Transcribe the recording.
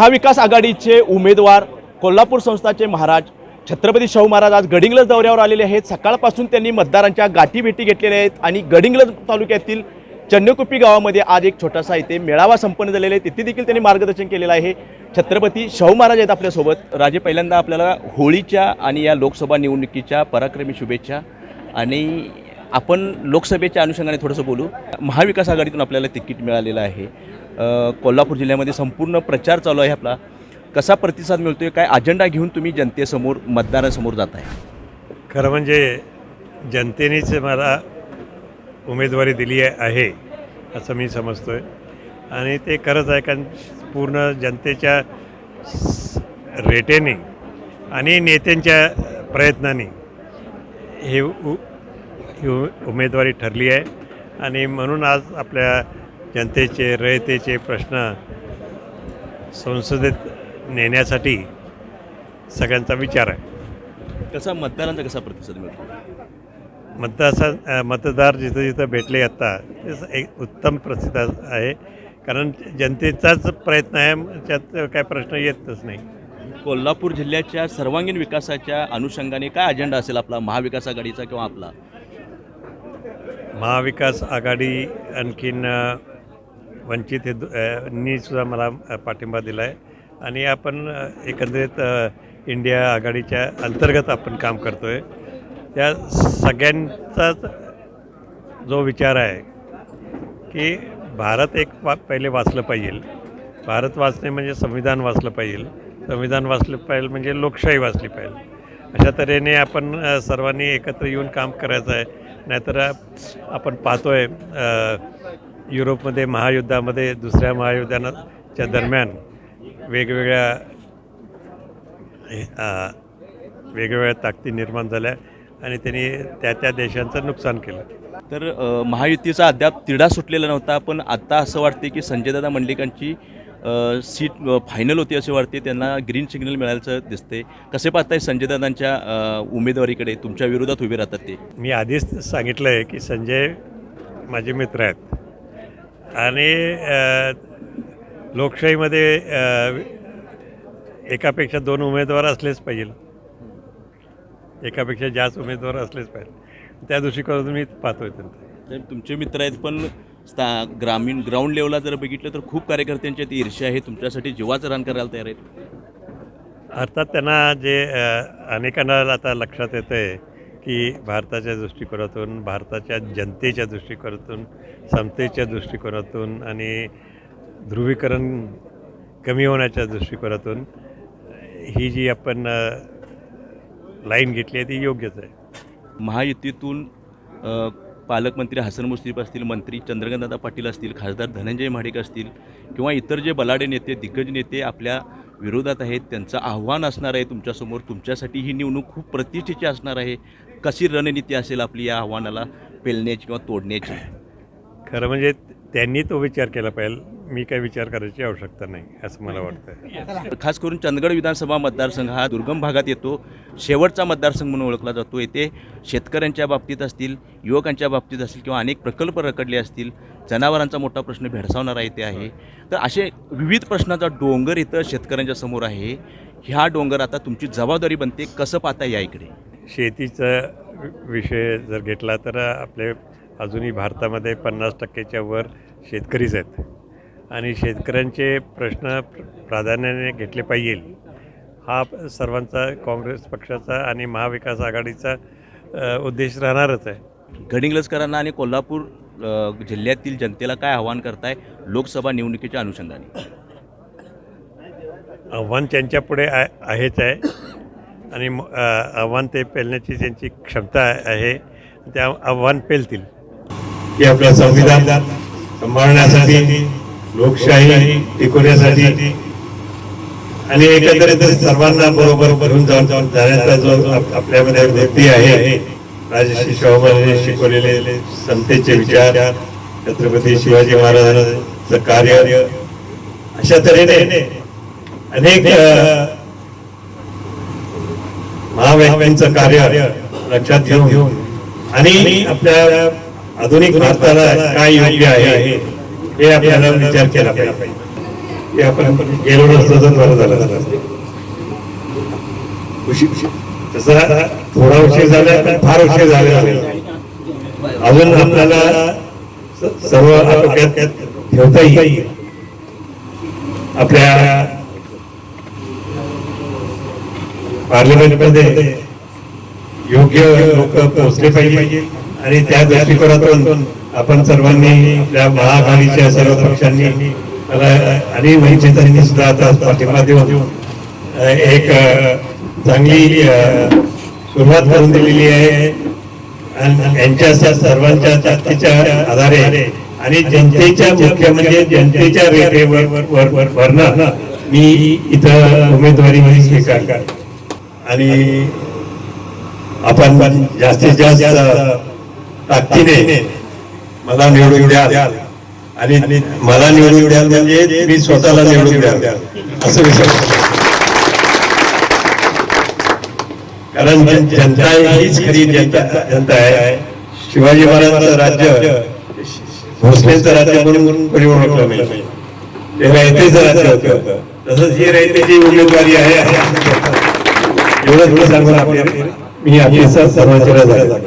महाविकास आघाडीचे उमेदवार कोल्हापूर संस्थाचे महाराज छत्रपती शाहू महाराज आज गडिंग्लज दौऱ्यावर आलेले आहेत. सकाळपासून त्यांनी मतदारांच्या गाठीभेटी घेतलेल्या आहेत आणि गडिंग्लज तालुक्यातील चन्नकुप्पी गावामध्ये आज एक छोटासा इथे मेळावा संपन्न झालेला आहे. तिथे देखील त्यांनी मार्गदर्शन केलेलं आहे. छत्रपती शाहू महाराज आहेत आपल्यासोबत. राजे पहिल्यांदा आपल्याला होळीच्या आणि या लोकसभा निवडणुकीच्या पराक्रमी शुभेच्छा आणि आपण लोकसभेच्या अनुषंगाने थोडंसं बोलू. महाविकास आघाडीतून आपल्याला तिकीट मिळालेलं आहे. कोल्हापूर जिल्ह्यामध्ये संपूर्ण प्रचार चालू आहे आपला. कसा प्रतिसाद मिळतो आहे काय अजेंडा घेऊन तुम्ही जनतेसमोर मतदारासमोर जात आहे खरं म्हणजे जनतेनेच मला उमेदवारी दिली आहे असं मी समजतो आहे आणि ते खरंच आहे कारण पूर्ण जनतेच्या रेटेने आणि नेत्यांच्या प्रयत्नाने हे उ ही उमेदवारी ठरली आहे. आणि म्हणून आज आपल्या जनतेचे रयतेचे प्रश्न संसदेत नेण्यासाठी सगळ्यांचा विचार आहे. कसा मतदारांचा कसा प्रतिसाद मिळतो? मतदार मतदार जिथं जिथं भेटले आता ते स- एक उत्तम प्रतिसाद आहे. कारण जनतेचाच प्रयत्न आहे त्यात काय प्रश्न येतच नाही. कोल्हापूर जिल्ह्याच्या सर्वांगीण विकासाच्या अनुषंगाने काय अजेंडा असेल आपला? महाविकास आघाडीचा किंवा आपला? महाविकास आघाडी आणखीन वंचित हे दो- नी सुद्धा मला पाठिंबा दिला आहे आणि आपण एकंदरीत इंडिया आघाडीच्या अंतर्गत आपण काम करतो आहे त्या सगळ्यांचाच जो विचार आहे की भारत एक वा पहिले वाचलं पाहिजे. भारत वाचणे म्हणजे संविधान वाचलं पाहिजे. संविधान वाचलं पाहिजे म्हणजे लोकशाही वाचली पाहिजे. अशा तऱ्हेने आपण सर्वांनी एकत्र येऊन काम करायचं आहे. नाहीतर आपण पाहतो आहे युरोपमध्ये महायुद्धामध्ये दुसऱ्या महायुद्धाच्या दरम्यान वेगवेगळ्या वेगवेगळ्या ताकदी निर्माण झाल्या आणि त्यांनी त्या त्या देशांचं नुकसान केलं. तर महायुतीचा अद्याप तिढा सुटलेला नव्हता पण आत्ता असं वाटते की संजयदादा मंडलिकांची सीट फायनल होती असे वाटते त्यांना ग्रीन सिग्नल मिळायचं दिसते. कसे पाहताय संजयदादांच्या अ, उमेदवारीकडे? तुमच्या विरोधात उभे राहतात ते. मी आधीच सांगितलं आहे की संजय माझे मित्र आहेत. आणि लोकशाहीमध्ये एकापेक्षा दोन उमेदवार असलेच पाहिजे. एकापेक्षा जास्त उमेदवार असलेच पाहिजे. त्या दृष्टिकोनातून मी पाहतो आहे त्यांचं. तर तुमचे मित्र आहेत पण स्था ग्रामीण ग्राउंड लेवलला जर बघितलं तर खूप कार्यकर्त्यांच्या ती ईर्ष्या आहे. तुमच्यासाठी जीवाचं रान करायला तयार आहेत. अर्थात त्यांना जे अनेकांना आता लक्षात येतं आहे की भारताच्या दृष्टिकोनातून भारताच्या जनतेच्या दृष्टिकोनातून समतेच्या दृष्टिकोनातून आणि ध्रुवीकरण कमी होण्याच्या दृष्टिकोनातून ही जी आपण लाईन घेतली आहे ती योग्यच आहे. महायुतीतून पालकमंत्री हसन मुश्रीफ असतील मंत्री चंद्रकांतदादा पाटील असतील खासदार धनंजय महाडिक असतील किंवा इतर जे बलाढ्य नेते दिग्गज नेते आपल्या विरोधात आहेत त्यांचं आव्हान असणार आहे तुमच्यासमोर तुमच्यासाठी ही निवडणूक खूप प्रतिष्ठेची असणार आहे. कशी रणनीती असेल आपली या आव्हानाला पेलण्याची किंवा तोडण्याची? खरं म्हणजे त्यांनी तो विचार केला पाहिजे. मी काही विचार करायची आवश्यकता नाही असं मला वाटतं खास करून चंदगड विधानसभा मतदारसंघ हा दुर्गम भागात येतो. शेवटचा मतदारसंघ म्हणून ओळखला जातो. येथे शेतकऱ्यांच्या बाबतीत असतील युवकांच्या बाबतीत असतील किंवा अनेक प्रकल्प रखडले असतील जनावरांचा मोठा प्रश्न भेडसावणारा इथे आहे. तर असे विविध प्रश्नाचा डोंगर इथं शेतकऱ्यांच्या समोर आहे. ह्या डोंगर आता तुमची जबाबदारी बनते. कसं पाहता या इकडे? शेतीचा विषय जर घेतला तर आपले अजूनही भारतामध्ये पन्नास टक्क्याच्या वर शेतकरीच आहेत. आणि शेतकऱ्यांचे प्रश्न प्राधान्याने घेतले पाहिजे. हा सर्वांचा काँग्रेस पक्षाचा आणि महाविकास आघाडीचा उद्देश राहणारच आहे. गडिंग्लजकरांना आणि कोल्हापूर जिल्ह्यातील जनतेला काय आव्हान करताय लोकसभा निवडणुकीच्या अनुषंगाने? आव्हान त्यांच्यापुढे आहे आहेच आहे. आणि आव्हान ते पेलण्याची त्यांची क्षमता आहे. त्या आव्हान पेलतील. की आपलं संविधान सांभाळण्यासाठी लोकशाही टिकवण्यासाठी आणि एकंदरीत सर्वांना बरोबर भरून जाऊन जाऊन जाण्याचा जो आपल्यामध्ये वृत्ती आहे राजश्री शाहू शिकवलेले समतेचे विचार छत्रपती शिवाजी महाराजांचं कार्य अशा तऱ्हेने अनेक महाव्यांचं महाव्यक्तींचं कार्य लक्षात घेऊन आणि आपल्या आधुनिक भारताला काय योग्य आहे हे आपल्याला विचार केला पाहिजे. की आपण गेलो नसतो तर बरं झालं तसा थोडा उशीर झाला फार उशीर नाही अजून आपल्याला सर्व आटोक्यात ठेवता येईल. आपल्या पार्लमेंटमध्ये योग्य लोक पोहोचले पाहिजे आणि त्या दृष्टिकोनातून आपण सर्वांनी आपल्या महाआघाडीच्या सर्व पक्षांनी आणि आणि वंचितांनी सुद्धा आता पाठिंबा देऊन एक चांगली सुरुवात करून दिलेली आहे. आणि यांच्या सर्वांच्या ताकदीच्या आधारे आणि जनतेच्या मुख्य म्हणजे जनतेच्या रेखेवर वर वर मी इथं उमेदवारी स्वीकार आणि आपण जास्तीत जास्त ताकदीने मला निवडून द्या आणि मला निवडून द्याल म्हणजे मी स्वतःला निवडून द्याल. असं विचार कारण जनता हीच खरी जनता जनता आहे. शिवाजी महाराजांचं राज्य भोसलेचं राज्य म्हणून कोणी ओळखलं नाही. ते रयतेचं राज्य होतं. तसंच ही रयतेची उमेदवारी आहे. एवढं थोडं सांगून आपले मी आपल्या सर्वांच्या झालं